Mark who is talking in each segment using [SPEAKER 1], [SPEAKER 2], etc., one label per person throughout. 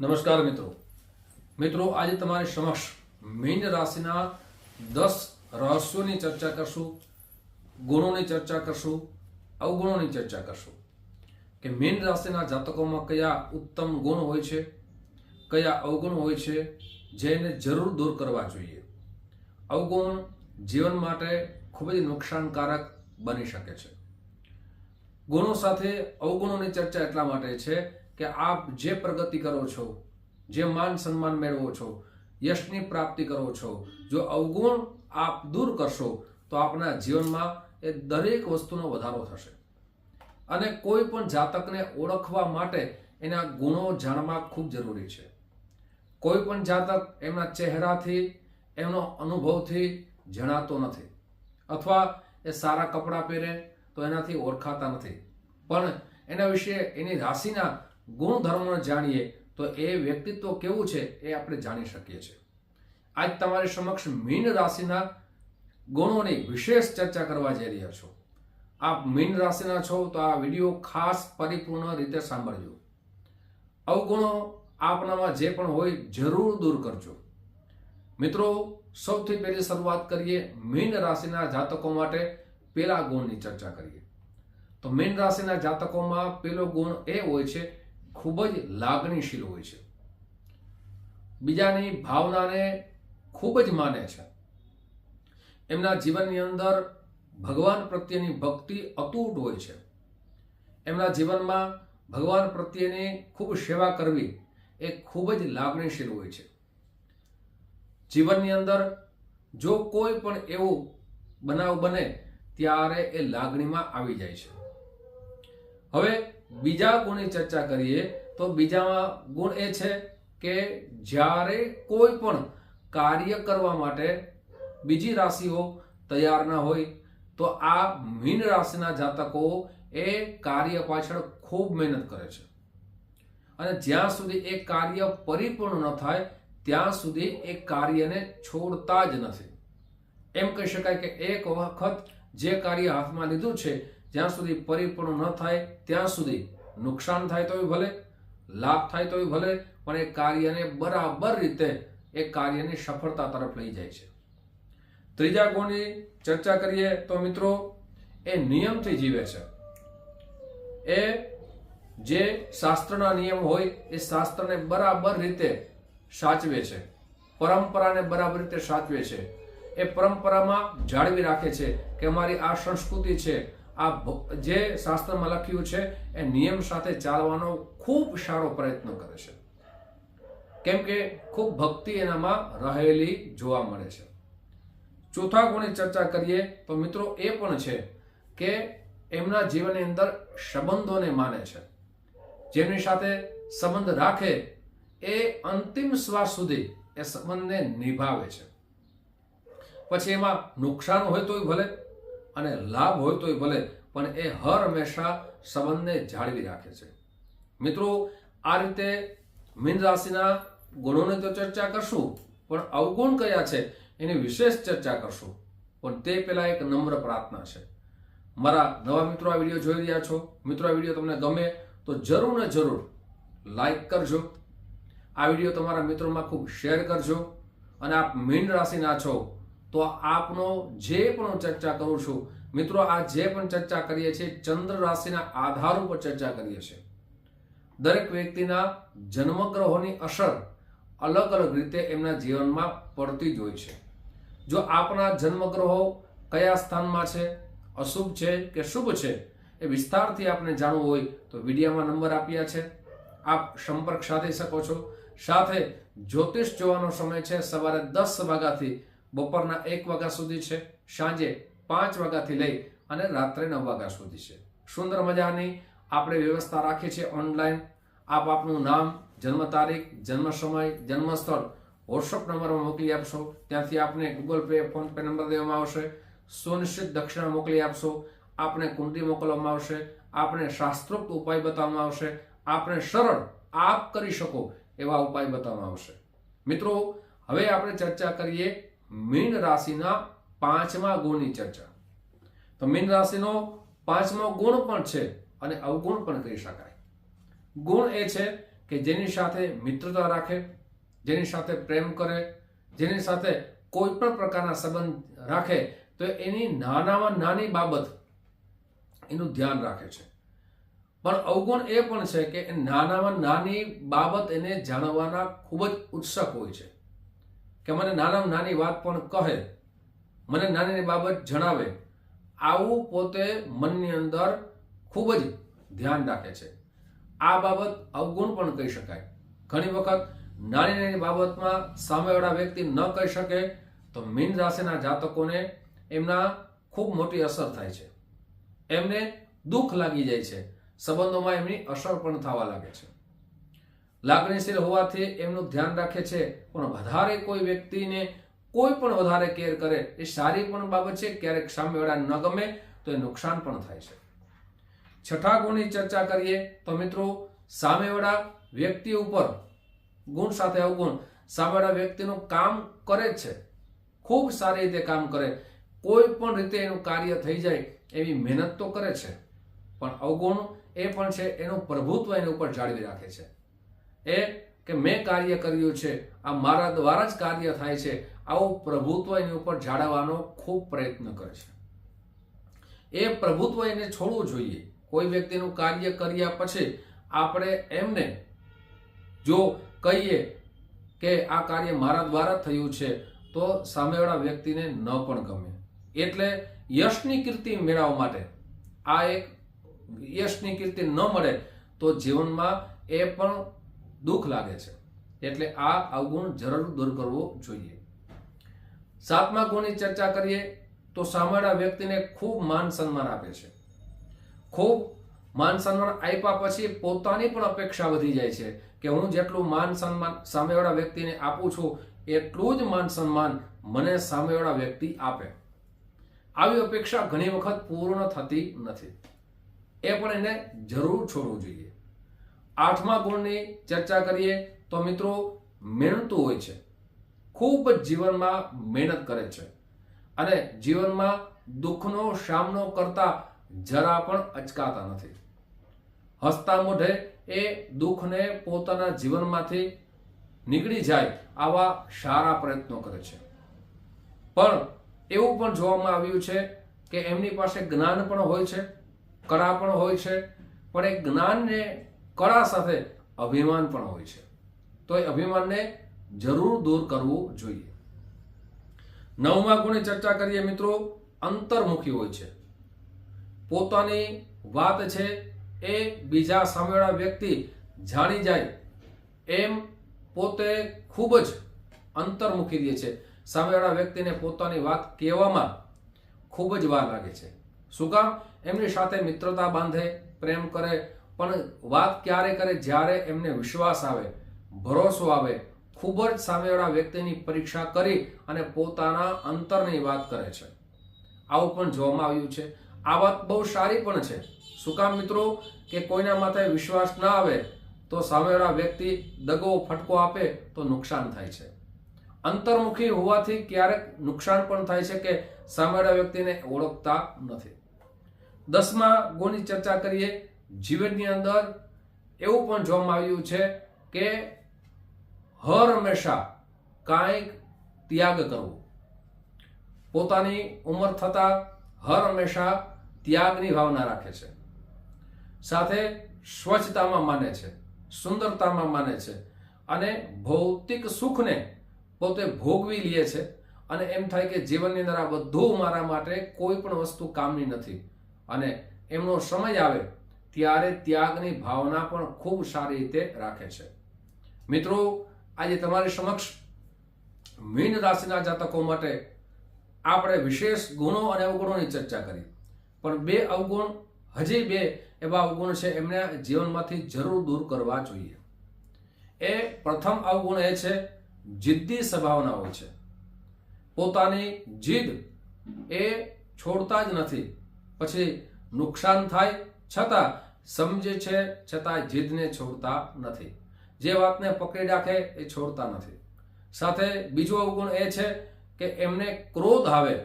[SPEAKER 1] નમસ્કાર મિત્રો. મિત્રો, આજે તમારી સમક્ષ મીન રાશિના દસ રહસ્યોની ચર્ચા કરશું, ગુણોની ચર્ચા કરશું, અવગુણોની ચર્ચા કરશું. કે મીન રાશિના જાતકોમાં કયા ઉત્તમ ગુણ હોય છે, કયા અવગુણ હોય છે જેને જરૂર દૂર કરવા જોઈએ. અવગુણ જીવન માટે ખૂબ જ નુકસાનકારક બની શકે છે. ગુણો સાથે અવગુણોની ચર્ચા એટલા માટે છે કે આપ જે પ્રગતિ કરો છો, જે માન સન્માન મેળવો છો, યશની પ્રાપ્તિ કરો છો, જો અવગુણ આપ દૂર કરશો, તો આપના જીવનમાં એ દરેક વસ્તુનો વધારો થશે. અને કોઈ પણ જાતકને ઓળખવા માટે એના ગુણો જાણવા ખૂબ જરૂરી છે. કોઈ પણ જાતક એમના ચહેરાથી, એમનો અનુભવથી જણાતો નથી. અથવા એ સારા કપડાં પહેરે તો એનાથી ઓળખાતા નથી. પણ એના વિશે એની રાશિના ગુણધર્મોને જાણીએ, તો એ વ્યક્તિત્વ કેવું છે એ આપણે જાણી શકીએ છીએ. આજ તમારી સમક્ષ મીન રાશિના ગુણોની વિશેષ ચર્ચા કરવા જઈ રહ્યા છો. આપ મીન રાશિના છો, તો આ વીડિયો ખાસ પરિપૂર્ણ રીતે સાંભળજો. અવગુણો આપનામાં જે પણ હોય જરૂર દૂર કરજો. મિત્રો, સૌથી પહેલી શરૂઆત કરીએ મીન રાશિના જાતકો માટે પેલા ગુણની ચર્ચા કરીએ. તો મીન રાશિના જાતકોમાં પેલો ગુણ એ હોય છે ખૂબ જ લાગણીશીલ હોય છે. બીજાની ભાવનાને ખૂબ જ માને છે. એમના જીવનની અંદર ભગવાન પ્રત્યેની ભક્તિ અતૂટ હોય છે. એમના જીવનમાં ભગવાન પ્રત્યેની ખૂબ સેવા કરવી એ ખૂબ જ લાગણીશીલ હોય છે. જીવનની અંદર જો કોઈ પણ એવું બનાવ બને, ત્યારે એ લાગણીમાં આવી જાય છે. હવે બીજા ગુણની ચર્ચા કરીએ તો બીજામાં ગુણ એ છે કે જ્યારે કોઈ પણ કાર્ય કરવા માટે બીજી રાશિઓ તૈયાર ના હોય, તો આ મીન રાશિના જાતકો એ કાર્ય પાછળ ખૂબ મહેનત કરે છે. અને જ્યાં સુધી એ કાર્ય પરિપૂર્ણ ન થાય, ત્યાં સુધી એ કાર્યને છોડતા જ નથી. એમ કહી શકાય કે એક વખત જે કાર્ય હાથમાં લીધું છે જ્યાં સુધી પરિપૂર્ણ ન થાય, ત્યાં સુધી નુકસાન થાય તોય ભલે, લાભ થાય તોય ભલે, પણ એ કાર્યને બરાબર રીતે, એ કાર્યની સફળતા તરફ લઈ જાય છે. ત્રીજા ગુણની ચર્ચા કરીએ તો મિત્રો, એ નિયમથી જીવે છે. એ જે શાસ્ત્રના નિયમ હોય, એ શાસ્ત્રને બરાબર રીતે સાચવે છે. પરંપરાને બરાબર રીતે સાચવે છે. એ પરંપરામાં જાળવી રાખે છે કે અમારી આ સંસ્કૃતિ છે આ જે શાસ્ત્રમાં લખ્યું છે, એ નિયમ સાથે ચાલવાનો ખૂબ સારો પ્રયત્ન કરે છે. કેમ કે ખૂબ ભક્તિ એનામાં રહેલી જોવા મળે છે. ચોથા ગુણની ચર્ચા કરીએ તો મિત્રો એ પણ છે કે એમના જીવનની અંદર સંબંધોને માને છે. જેમની સાથે સંબંધ રાખે, એ અંતિમ શ્વાસ સુધી એ સંબંધને નિભાવે છે. પછી એમાં નુકસાન હોય તોય ભલે અને લાભ હોય તોય ભલે, પણ એ હર હંમેશા સંબંધને જાળવી રાખે છે. મિત્રો, આ રીતે મીન રાશિના ગુણોની તો ચર્ચા કરશું, પણ અવગુણ કયા છે? એની વિશેષ ચર્ચા કરશું. પણ તે પહેલાં એક નમ્ર પ્રાર્થના છે. મારા નવા મિત્રો આ વીડિયો જોઈ રહ્યા છો, મિત્રો, આ વીડિયો તમને ગમે તો જરૂર ને જરૂર લાઈક કરજો. આ વીડિયો તમારા મિત્રોમાં ખૂબ શેર કરજો. અને આપ મીન રાશિના છો તો આપનો જે પણ ચર્ચા કરું છું, મિત્રો, આ જે પણ ચર્ચા કરીએ છીએ, ચંદ્ર રાશિના આધાર ઉપર ચર્ચા કરીએ છીએ. દરેક વ્યક્તિના જન્મગ્રહોની અસર અલગ અલગ રીતે એમના જીવનમાં પડતી જ હોય છે. જો આપણા જન્મગ્રહો કયા સ્થાનમાં છે, અશુભ છે કે શુભ છે, એ વિસ્તારથી આપણે જાણવું હોય, તો વિડીયામાં નંબર આપ્યા છે. આપ સંપર્ક સાધી શકો છો. સાથે જ્યોતિષ જોવાનો સમય છે, સવારે દસ વાગ્યાથી બપોરના એક વાગ્યા સુધી છે, સાંજે પાંચ વાગ્યાથી લઈ અને રાત્રે નવ વાગ્યા સુધી છે. સુંદર મજાની આપણે વ્યવસ્થા રાખી છે ઓનલાઈન. આપ આપનું નામ, જન્મ તારીખ, જન્મ સમય જન્મ સ્થળ વોટ્સઅપ નંબરમાં મોકલી આપશો. ત્યાંથી આપને Google Pay PhonePe number દેવામાં આવશે. સુનિશ્ચિત દક્ષિણા મોકલી આપશો. આપને કુંડી મોકલવામાં આવશે. આપને શાસ્ત્રોક્ત ઉપાય બતાવવામાં આવશે. આપને સરળ આપ કરી શકો એવા ઉપાય બતાવવામાં આવશે. મિત્રો, હવે આપણે ચર્ચા કરીએ મીન રાશિના પાંચમા ગુણની ચર્ચા. તો મીન રાશિનો પાંચમો ગુણ પણ છે અને અવગુણ પણ કહી શકાય. ગુણ એ છે કે જેની સાથે મિત્રતા રાખે, જેની સાથે પ્રેમ કરે, જેની સાથે કોઈ પણ પ્રકારના સંબંધ રાખે, તો એની નાનામાં નાની બાબત એનું ધ્યાન રાખે છે. પણ અવગુણ એ પણ છે કે નાનામાં નાની બાબત એને જાણવાના ખૂબ જ ઉત્સુક હોય છે. કે મને નાનામાં નાની વાત પણ કહે, મને નાની બાબત જણાવે, આવું પોતે મનની અંદર ખૂબ જ ધ્યાન રાખે છે. આ બાબત અવગુણ પણ કહી શકાય. ઘણી વખત નાની નાની બાબતમાં સામેવાળા વ્યક્તિ ન કહી શકે તો મીન રાશિના જાતકોને એમના ખૂબ મોટી અસર થાય છે. એમને દુઃખ લાગી જાય છે. સંબંધોમાં એમની અસર પણ થવા લાગે છે. લાગણીશીલ હોવાથી એમનું ધ્યાન રાખે છે. પણ વધારે કોઈ વ્યક્તિને કોઈ પણ વધારે કેર કરે, એ સારી પણ બાબત છે. ક્યારેક સામેવાળા ન ગમે તો એ નુકસાન પણ થાય છે. છઠ્ઠા ગુણની ચર્ચા કરીએ તો મિત્રો, સામેવાળા વ્યક્તિ ઉપર ગુણ સાથે અવગુણ. સામેવાળા વ્યક્તિનું કામ કરે છે. ખૂબ સારી રીતે કામ કરે. કોઈ પણ રીતે એનું કાર્ય થઈ જાય એવી મહેનત તો કરે છે. પણ અવગુણ એ પણ છે, એનું પ્રભુત્વ એની ઉપર જાળવી રાખે છે. એ કે મેં કાર્ય કર્યું છે, આ મારા દ્વારા જ કાર્ય થાય છે, આવું પ્રભુત્વ એની ઉપર જાળવવાનો ખૂબ પ્રયત્ન કરે છે. એ પ્રભુત્વ એને છોડવું જોઈએ. કોઈ વ્યક્તિનું કાર્ય કર્યા પછી આપણે એમને જો કહીએ કે આ કાર્ય મારા દ્વારા થયું છે, તો સામેવાળા વ્યક્તિને ન પણ ગમે. એટલે યશની કીર્તિ મેળવવા માટે, આ એક યશની કીર્તિ ન મળે, તો જીવનમાં એ પણ દુઃખ લાગે છે. એટલે આ અવગુણ જરૂર દૂર કરવો જોઈએ. સાતમા ગુણની ચર્ચા કરીએ તો સામેવાળા વ્યક્તિને ખૂબ માન સન્માન આપે છે. ખૂબ માન સન્માન આપ્યા પછી પોતાની પણ અપેક્ષા વધી જાય છે કે હું જેટલું માન સન્માન સામેવાળા વ્યક્તિને આપું છું, એટલું જ માન સન્માન મને સામેવાળા વ્યક્તિ આપે. આવી અપેક્ષા ઘણી વખત પૂર્ણ થતી નથી. એ પણ એને જરૂર છોડવું જોઈએ. આઠમા ગુણની ચર્ચા કરીએ તો મિત્રો મહેનતું હોય છે. ખૂબ જ જીવનમાં મહેનત કરે છે. અને જીવનમાં દુઃખનો સામનો કરતા જરા પણ અચકાતા નથી. હસતા મોઢે એ દુઃખને પોતાના જીવનમાંથી નીકળી જાય આવા સારા પ્રયત્નો કરે છે. પણ એવું પણ જોવામાં આવ્યું છે કે એમની પાસે જ્ઞાન પણ હોય છે, કળા પણ હોય છે, પણ એ જ્ઞાનને કળા સાથે અભિમાન પણ હોય છે. તો એ અભિમાનને જરૂર દૂર કરવું જોઈએ. નવમા ગુણની ચર્ચા કરીએ મિત્રો, અંતર્મુખી હોય છે. પોતાની વાત છે એ બીજા સામેવાળા વ્યક્તિ જાણી જાય એમ પોતે ખૂબ જ અંતર્મુખી રહે છે. સામેવાળા વ્યક્તિને પોતાની વાત કહેવામાં ખૂબ જ વાર લાગે છે. શું કામ? એમની સાથે મિત્રતા બાંધે, પ્રેમ કરે પણ વાત ક્યારે કરે, જ્યારે એમને વિશ્વાસ આવે, ભરોસો આવે, ખૂબ જ સામેવાળા વ્યક્તિની પરીક્ષા કરી અને પોતાના અંતરની વાત કરે છે. આવું પણ જોવામાં આવ્યું છે. આ વાત બહુ સારી પણ છે. શું કામ મિત્રો? કે કોઈના માથે વિશ્વાસ ના આવે, તો સામેવાળા વ્યક્તિ દગો ફટકો આપે, તો નુકસાન થાય છે. અંતર્મુખી હોવાથી ક્યારેક નુકસાન પણ થાય છે કે સામેવાળા વ્યક્તિને ઓળખતા નથી. દસમા ગુણની ચર્ચા કરીએ જીવનની અંદર એવું પણ જોવામાં આવ્યું છે કે હર હંમેશા કાંઈક ત્યાગ કરવો. પોતાની ઉંમર થતા હર હંમેશા ત્યાગની ભાવના રાખે છે. સાથે સ્વચ્છતામાં માને છે, સુંદરતામાં માને છે અને ભૌતિક સુખને પોતે ભોગવી લે છે અને એમ થાય કે જીવનની અંદર આ બધું મારા માટે કોઈ પણ વસ્તુ કામની નથી અને એમનો સમય આવે ત્યારે ત્યાગની ભાવના પણ ખૂબ સારી રીતે રાખે છે. મિત્રો, આજે તમારી સમક્ષ મીન રાશિના જાતકો માટે આપણે વિશેષ ગુણો અને અવગુણોની ચર્ચા કરી. પણ બે અવગુણ, હજી બે એવા અવગુણ છે એમને જીવનમાંથી જરૂર દૂર કરવા જોઈએ. એ પ્રથમ અવગુણ એ છે, જિદ્દી હોય છે. પોતાની જીદ એ છોડતા જ નથી. પછી નુકસાન થાય, છતાં સમજે છે છતાં જીદને છોડતા નથી. જે વાતને પકડી રાખે એ છોડતા નથી. સાથે બીજો અવગુણ એ છે કે એમને ક્રોધ આવે.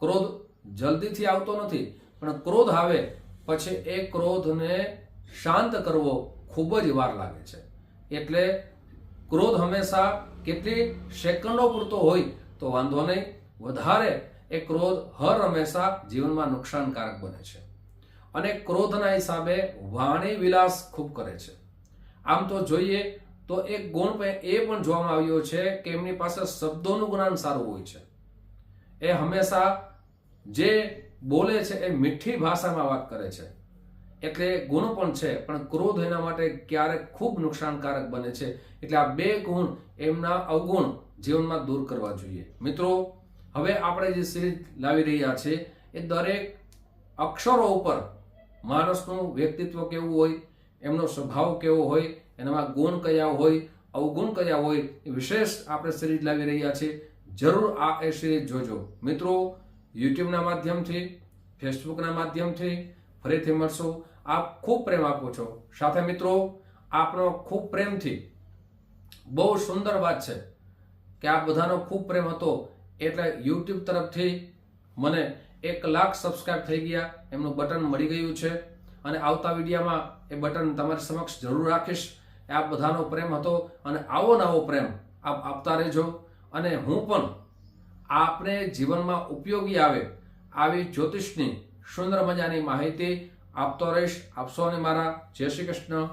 [SPEAKER 1] ક્રોધ જલ્દીથી આવતો નથી, પણ ક્રોધ આવે પછી એ ક્રોધને શાંત કરવો ખૂબ જ વાર લાગે છે. એટલે ક્રોધ હંમેશા કેટલી સેકન્ડો પૂરતો હોય તો વાંધો નહીં, વધારે એ ક્રોધ હર હંમેશા જીવનમાં નુકસાનકારક બને છે. અને ક્રોધના હિસાબે વાણી વિલાસ ખૂબ કરે છે. આમ તો જોઈએ તો એક ગુણ એ પણ જોવામાં આવ્યો છે કે એમની પાસે શબ્દોનું જ્ઞાન સારું હોય છે. એ હંમેશા જે બોલે છે એ મીઠી ભાષામાં વાત કરે છે. એટલે ગુણ પણ છે, પણ ક્રોધ એના માટે ક્યારેક ખૂબ નુકસાનકારક બને છે. એટલે આ બે ગુણ એમના અવગુણ જીવનમાં દૂર કરવા જોઈએ. મિત્રો, હવે આપણે જે સિરીઝ લાવી રહ્યા છે એ દરેક અક્ષરો ઉપર માણસનું વ્યક્તિત્વ કેવું હોય, એમનો સ્વભાવ કેવો હોય, એનામાં ગુણ કયા હોય, અવગુણ કયા હોય, એ વિશેષ આપણે સિરીઝ લાવી રહ્યા છીએ. જરૂર આ એ સિરીઝ જોજો. મિત્રો, યુટ્યુબના માધ્યમથી, ફેસબુકના માધ્યમથી ફરીથી મળશું. આપ ખૂબ પ્રેમ આપો છો. સાથે મિત્રો, આપનો ખૂબ પ્રેમથી, બહુ સુંદર વાત છે કે આ બધાનો ખૂબ પ્રેમ હતો. એટલે યુટ્યુબ તરફથી મને એક લાખ સબસ્ક્રાઇબ થઈ ગયા, એમનું બટન મળી ગયું છે. અને આવતા વિડીયામાં એ બટન તમારી સમક્ષ જરૂર રાખીશ. આ બધાનો પ્રેમ હતો અને આવો નવો પ્રેમ આપ આપતા રહેજો. અને હું પણ આપને જીવનમાં ઉપયોગી આવે આવી જ્યોતિષની સુંદર મજાની માહિતી આપતો રહીશ. આપશો અને મારા જય શ્રી કૃષ્ણ.